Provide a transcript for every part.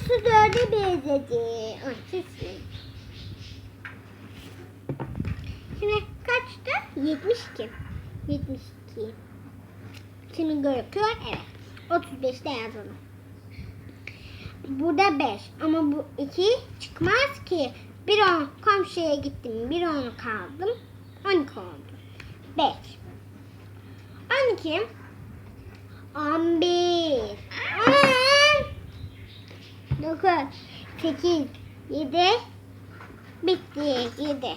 Aynısı dörde benzedi. Şimdi kaçtı? 72. 72. Şimdi gözüküyor. Evet. 35'te yazalım. Burada 5 ama bu 2 çıkmaz ki. Bir on komşuya gittim. Bir onu kaldım. 12 oldu. 5. 12. 11. 10. 9. 8. 7. Bitti. 7.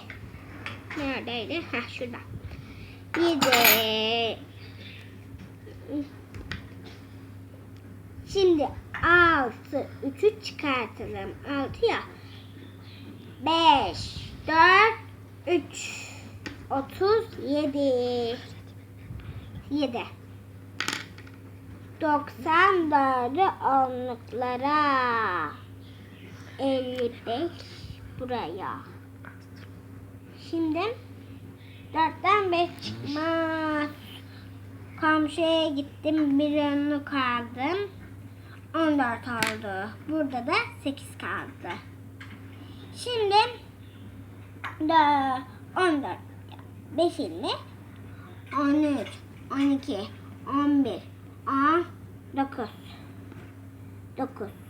Neredeydi? Heh şurada. 7. Şimdi 6. 3'ü çıkartalım. 6 ya. 5. 4. 3. 37. 7. 94'ü onluklara. 55 buraya. Şimdi 4'ten 5 çıkmaz. Komşuya gittim bir onluk aldım. 14 oldu. Burada da 8 kaldı. Şimdi da 14 5 20 13 12 11 6